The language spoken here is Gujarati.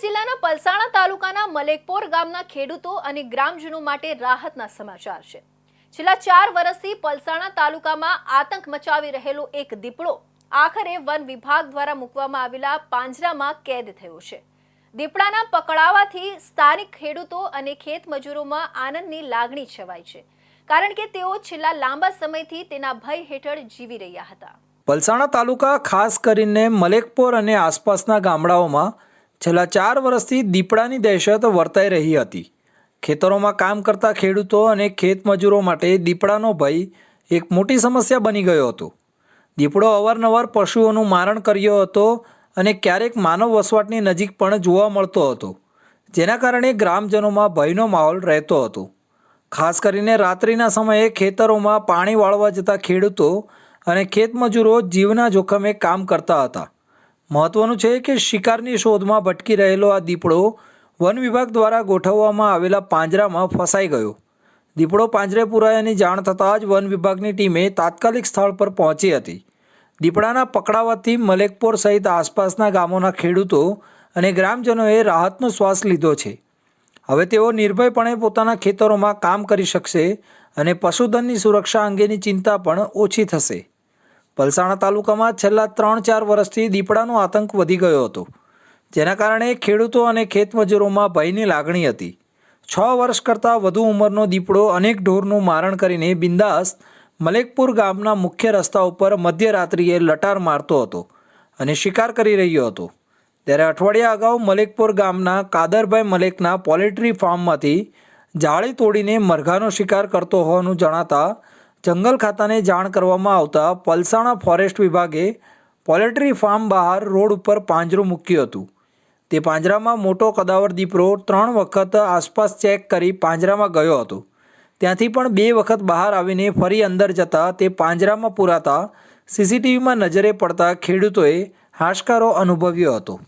જિલ્લાના પલસાણા તાલુકાના મલેકપોર ગામના ખેડૂતો અને ગ્રામજનો માટે રાહતના સમાચાર છે. છેલ્લા ચાર વર્ષથી પલસાણા તાલુકામાં આતંક મચાવી રહેલો એક દીપડો આખરે વન વિભાગ દ્વારા મૂકવામાં આવેલા પાંજરામાં કેદ થયો છે. દીપડાના પકડાવાથી સ્થાનિક ખેડૂતો અને ખેત મજૂરોમાં આનંદની લાગણી છવાય છે, કારણ કે તેઓ છેલ્લા લાંબા સમયથી તેના ભય હેઠળ જીવી રહ્યા હતા. પલસાણા તાલુકા ખાસ કરીને મલેકપોર અને આસપાસના ગામડાઓમાં છેલ્લા ચાર વર્ષથી દીપડાની દહેશત વર્તાઈ રહી હતી. ખેતરોમાં કામ કરતા ખેડૂતો અને ખેત મજૂરો માટે દીપડાનો ભય એક મોટી સમસ્યા બની ગયો હતો. દીપડો અવારનવાર પશુઓનું મારણ કર્યો હતો અને ક્યારેક માનવ વસવાટની નજીક પણ જોવા મળતો હતો, જેના કારણે ગ્રામજનોમાં ભયનો માહોલ રહેતો હતો. ખાસ કરીને રાત્રિના સમયે ખેતરોમાં પાણી વાળવા જતા ખેડૂતો અને ખેતમજૂરો જીવના જોખમે કામ કરતા હતા. મહત્વનું છે કે શિકારની શોધમાં ભટકી રહેલો આ દીપડો વન વિભાગ દ્વારા ગોઠવવામાં આવેલા પાંજરામાં ફસાઈ ગયો. દીપડો પાંજરે પુરાયાની જાણ થતાં જ વન વિભાગની ટીમે તાત્કાલિક સ્થળ પર પહોંચી હતી. દીપડાના પકડાવાથી મલેકપોર સહિત આસપાસના ગામોના ખેડૂતો અને ગ્રામજનોએ રાહતનો શ્વાસ લીધો છે. હવે તેઓ નિર્ભયપણે પોતાના ખેતરોમાં કામ કરી શકશે અને પશુધનની સુરક્ષા અંગેની ચિંતા પણ ઓછી થશે. પલસાણા તાલુકામાં છેલ્લા ત્રણ ચાર વર્ષથી દીપડાનો આતંક વધી ગયો હતો. જેના કારણે ખેડૂતો અને ખેતમજૂરોમાં ભયની લાગણી હતી. છ વર્ષ કરતાં વધુ ઉંમરનો દીપડો અનેક ઢોરનું મારણ કરીને બિંદાસ મલેકપુર ગામના મુખ્ય રસ્તા ઉપર મધ્યરાત્રિએ લટાર મારતો હતો અને શિકાર કરી રહ્યો હતો. ત્યારે અઠવાડિયા અગાઉ મલેકપુર ગામના કાદરભાઈ મલેકના પોલ્ટ્રી ફાર્મમાંથી જાળી તોડીને મરઘાનો શિકાર કરતો હોવાનું જણાતા જંગલ ખાતાને જાણ કરવામાં આવતા પલસાણા ફોરેસ્ટ વિભાગે પોલેટ્રી ફાર્મ બહાર રોડ ઉપર પાંજરું મૂક્યું હતું. તે પાંજરામાં મોટો કદાવર દીપડો ત્રણ વખત આસપાસ ચેક કરી પાંજરામાં ગયો હતો. ત્યાંથી પણ બે વખત બહાર આવીને ફરી અંદર જતા તે પાંજરામાં પુરાતા સીસીટીવીમાં નજરે પડતા ખેડૂતોએ હાશકારો અનુભવ્યો હતો.